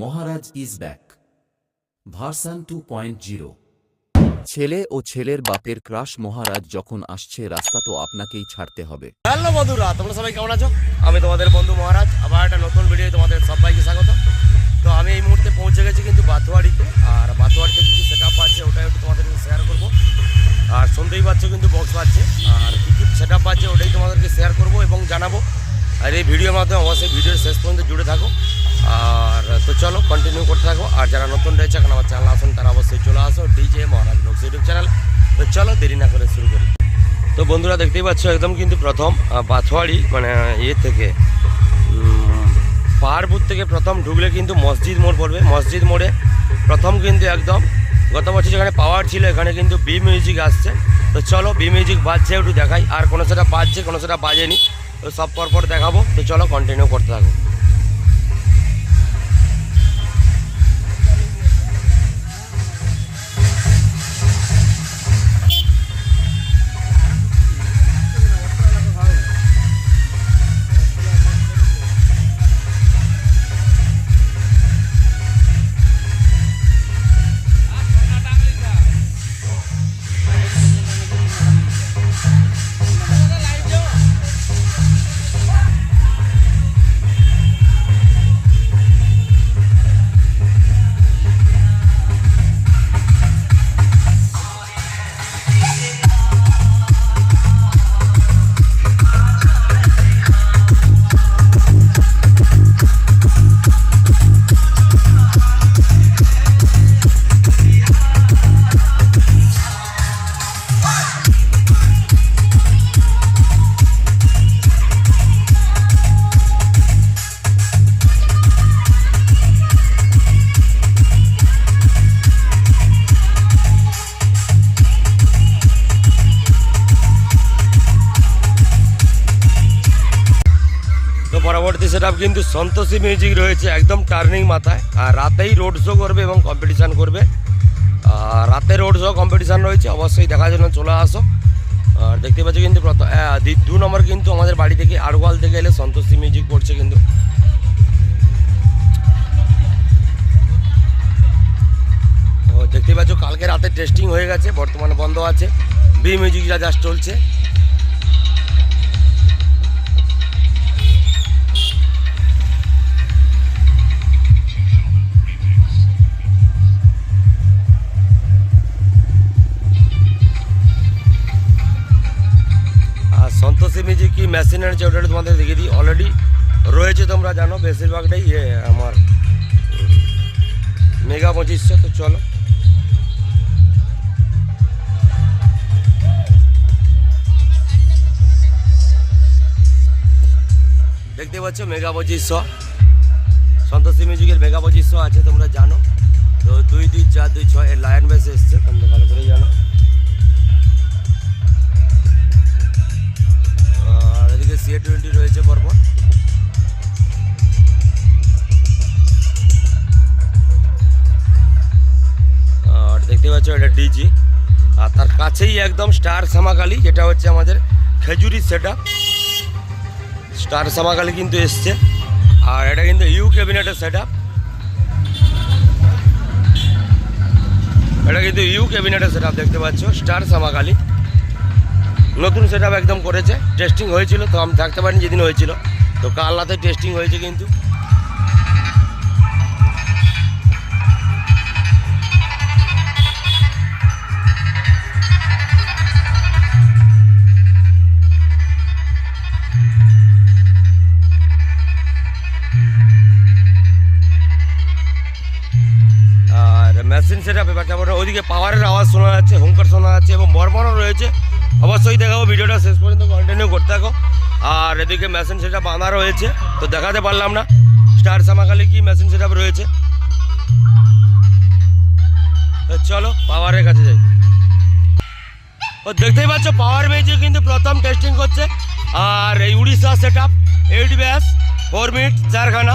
Maharaj is back. Version two point zero. ছেলে ও ছেলের বাপের ক্রাশ মহারাজ যখন আসছে রাস্তা তো আপনাকেই ছাড়তে হবে। হ্যালো বন্ধুরা তোমরা সবাই কেমন আছো? আমি তোমাদের বন্ধু মহারাজ। আবার একটা নতুন ভিডিও তোমাদের সবাইকে স্বাগত। তো আমি এই মুহূর্তে পৌঁছে গেছি কিন্তু বাথুয়াড়িতে আর বাথুয়াড়িতে কী কী সেট আপ পাচ্ছে ওটাই একটু তোমাদের শেয়ার করব। আর শুনতেই পাচ্ছ কিন্তু বক্স পাচ্ছে আর কী কী সেট আপ পাচ্ছে ওটাই তোমাদেরকে শেয়ার করব এবং জানাব। আর এই ভিডিওর মাধ্যমে অবশ্যই ভিডিওর শেষ পর্যন্ত জুড়ে থাকো। আর তো চলো কন্টিনিউ করতে থাকো। আর যারা নতুন রয়েছে, এখন আমার চ্যানেল আসুন, তারা অবশ্যই চলে আসো। ডিজে মহারাজ লোক ইউটিউব চ্যানেল তো চলো, দেরি না করে শুরু করি। তো বন্ধুরা, দেখতেই পাচ্ছ, একদম কিন্তু প্রথম বাথুয়াড়ি মানে ইয়ে থেকে পাহাড়পুর থেকে প্রথম ঢুকলে কিন্তু মসজিদ মোড় পড়বে। মসজিদ মোড়ে প্রথম কিন্তু একদম, গত বছর যেখানে পাওয়ার ছিল, এখানে কিন্তু বি মিউজিক আসছে। তো চলো বি মিউজিক বাজছে, একটু দেখাই। আর কোনো সেটা বাজছে, কোনো সেটা বাজেনি। সব পরপর দেখাবো। তো চলো কন্টিনিউ করতে থাকো। পরবর্তী সেট কিন্তু সন্তোষী মিউজিক রয়েছে একদম টার্নিং মাথায়। আর রাতেই রোড শো করবে এবং কম্পিটিশান করবে। রাতে রোড শো কম্পিটিশান রয়েছে, অবশ্যই দেখার জন্য চলে আসো। আর দেখতে পাচ্ছ কিন্তু প্রথম দু নম্বর কিন্তু আমাদের বাড়ি থেকে আড়ওয়াল থেকে এলে সন্তোষী মিউজিক করছে কিন্তু। দেখতে পাচ্ছ কালকে রাতে টেস্টিং হয়ে গেছে, বর্তমানে বন্ধ আছে। বি মিউজিক যা জাস্ট চলছে। মেশিন আছে ওটা তোমাদের দেখিয়ে দিই অলরেডি রয়েছে তোমরা জানো, বেশিরভাগটাই ইয়ে আমার মেগা পঁচিশশো তো চলো। দেখতে পাচ্ছ, মেগা পঁচিশশো সন্তোষী মিউজিকের মেগা পঁচিশশো আছে, তোমরা জানো। তো দুই দুই চার দুই ছয় এর লায়ন বেস এসছে, তোমরা ভালো করে জানো। টোয়েন্টি রয়েছে পরপর। আর দেখতে পাচ্ছ এটা ডিজি আর তার কাছেই একদম স্টার সামাকালি যেটা হচ্ছে আমাদের খেজুরি সেট। স্টার সামাকালি কিন্তু এসছে। আর এটা কিন্তু ইউ ক্যাবিনেটের সেট। এটা কিন্তু ইউ ক্যাবিনেটের সেট, দেখতে পাচ্ছ, স্টার সামাকালি নতুন সেট একদম করেছে। টেস্টিং হয়েছিল, তো আমি থাকতে পারিনি যেদিন হয়েছিল। তো কাল রাতে টেস্টিং হয়েছে কিন্তু। আর মেশিন সেট আপে ওইদিকে পাওয়ারের আওয়াজ শোনা যাচ্ছে, হুঙ্কার শোনা যাচ্ছে এবং বর্মনও রয়েছে। অবশ্যই দেখাবো, ভিডিওটা শেষ পর্যন্ত কন্টিনিউ করতে থাকো। আর এদিকে মেশিন সেট আনা রয়েছে, তো দেখাতে পারলাম না। স্টার সামাকালি কি মেশিন সেট রয়েছে? চলো পাওয়ারের কাছে যাই। ও দেখতেই পাচ্ছ পাওয়ার বেজে কিন্তু প্রথম টেস্টিং করছে। আর এই Orissa set up eight bass four minute চারখানা।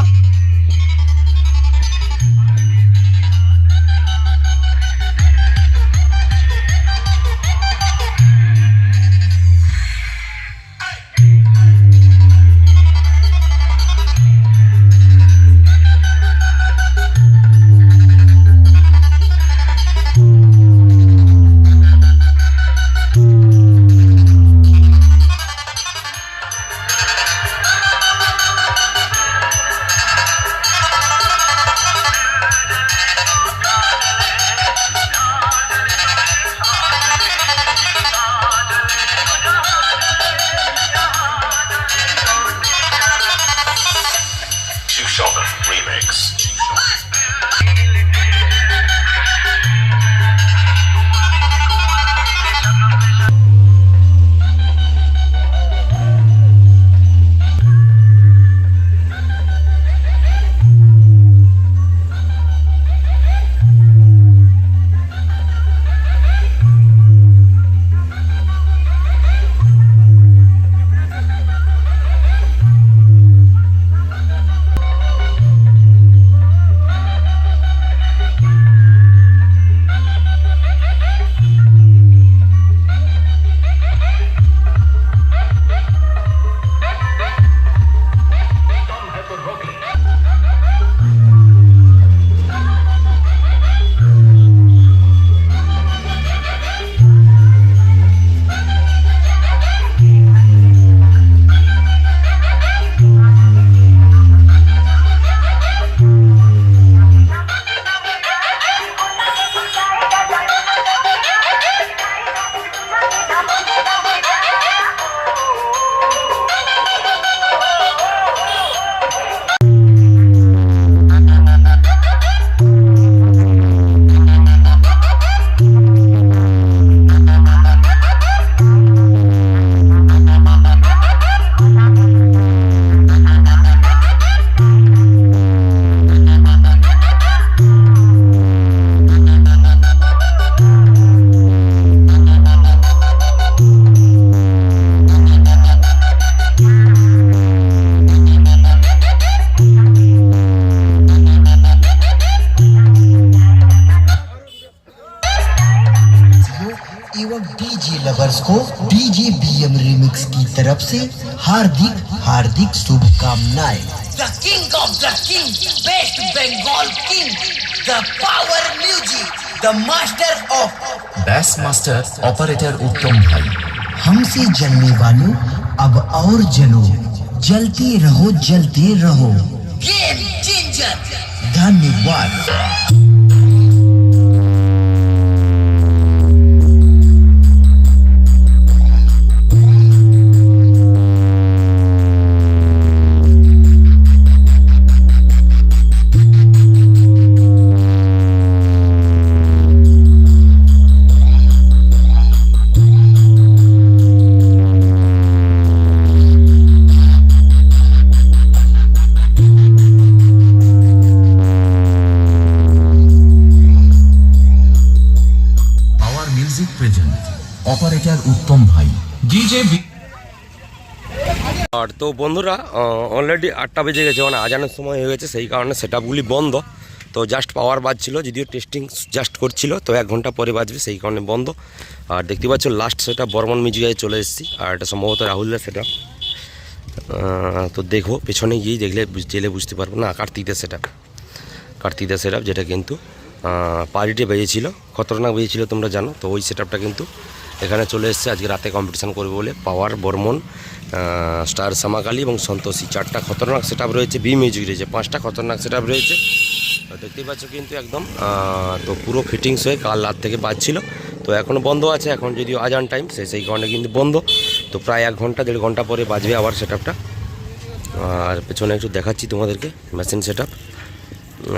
लवर्स को डीजे बीएम रिमिक्स की तरफ़ से हार्दिक हार्दिक शुभकामनाएँ। The king of the king best Bengal king the power music the master of best master operator Uttam भाई हमसे जलने वालों अब और जलो। जलते रहो जलते रहो। धन्यवाद। অপারেটর উত্তম ভাই। ডিজে আর তো বন্ধুরা অলরেডি আটটা বেজে গেছে মানে আজানের সময় হয়ে গেছে সেই কারণে সেটআপগুলি বন্ধ। তো জাস্ট পাওয়ার বাজছিল যদিও টেস্টিং জাস্ট করছিল তো এক ঘণ্টা পরে বাজবে সেই কারণে বন্ধ। আর দেখতে পাচ্ছ লাস্ট সেটা বর্মন মিউজিকায় চলে এসেছি আর এটা সম্ভবত রাহুলের সেটা তো দেখো পেছনে গিয়ে দেখলে জেলে বুঝতে পারব। না কার্তিকদের সেটা কার্তিকদের সেট যেটা কিন্তু পার্টিতে বেজেছিল খতরনাক বেজেছিল তোমরা জানো তো ওই সেট কিন্তু এখানে চলে এসেছে, আজকে রাতে কম্পিটিশান করবে বলে। পাওয়ার, বর্মন স্টার সামাকালি এবং সন্তোষী। চারটা খতরনাক সেট রয়েছে বি মিউজিক রয়েছে, পাঁচটা খতরনাক সেট রয়েছে। দেখতেই পাচ্ছ কিন্তু একদম তো পুরো ফিটিংস হয়ে কাল রাত থেকে বাজছিল। তো এখনও বন্ধ আছে, এখন যদিও আজান টাইম সে সেই কারণে কিন্তু বন্ধ। তো প্রায় এক ঘণ্টা, দেড় ঘণ্টা পরে বাজবে আবার সেট আর পেছনে একটু দেখাচ্ছি তোমাদেরকে মেশিন সেট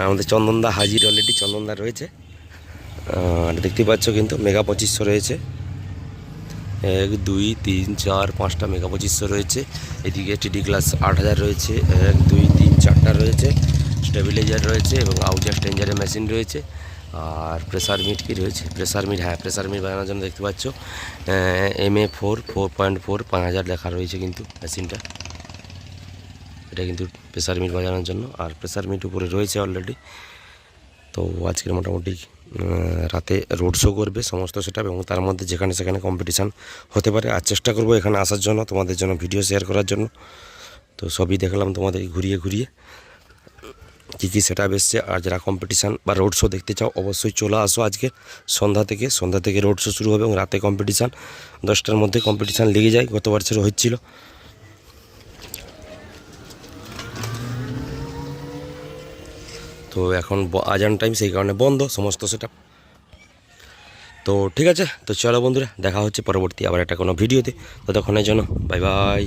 আমাদের চন্দনদা হাজির অলরেডি চন্দনদা রয়েছে। আর দেখতেই পাচ্ছ কিন্তু, মেগা পঁচিশশো রয়েছে। এক, দুই, তিন, চার, পাঁচটা মেগা পঁচিশশো রয়েছে। এদিকে টিডি ক্লাস আট হাজার রয়েছে, এক, দুই, তিন, চারটা রয়েছে। স্টেবিলাইজার রয়েছে এবং আউজার স্টেঞ্জারের মেশিন রয়েছে। আর প্রেসার মিট কি রয়েছে? প্রেসার মিট হ্যাঁ প্রেসার মিট বানানোর জন্য দেখতে পাচ্ছ। M, A four four point four পাঁচ হাজার লেখা রয়েছে কিন্তু মেশিনটা। এটা কিন্তু প্রেসার মিট বাজানোর জন্য। আর প্রেসার মিট উপরে রয়েছে অলরেডি। তো আজকের মোটামুটি রাতে রোড শো করবে সমস্ত সেটা এবং তার মধ্যে যেখানে সেখানে কম্পিটিশান হতে পারে। আর চেষ্টা করব এখানে আসার জন্য, তোমাদের জন্য ভিডিও শেয়ার করার জন্য। তো সবই দেখলাম তোমাদের ঘুরিয়ে ঘুরিয়ে কী কী সেটা এসছে। আর যারা কম্পিটিশান বা রোড শো দেখতে চাও, অবশ্যই চলে আসো আজকে সন্ধ্যা থেকে। সন্ধ্যা থেকে রোড শো শুরু হবে এবং রাতে কম্পিটিশান দশটার মধ্যে কম্পিটিশান লেগে যায়। গত বছর হচ্ছিল তো এখন আজান টাইম সেই কারণে বন্ধ, সমস্ত সেটা তো ঠিক আছে, তো চলো বন্ধুরা, দেখা হচ্ছে পরবর্তী আবার একটা কোনো ভিডিওতে। ততক্ষণের জন্য বাই বাই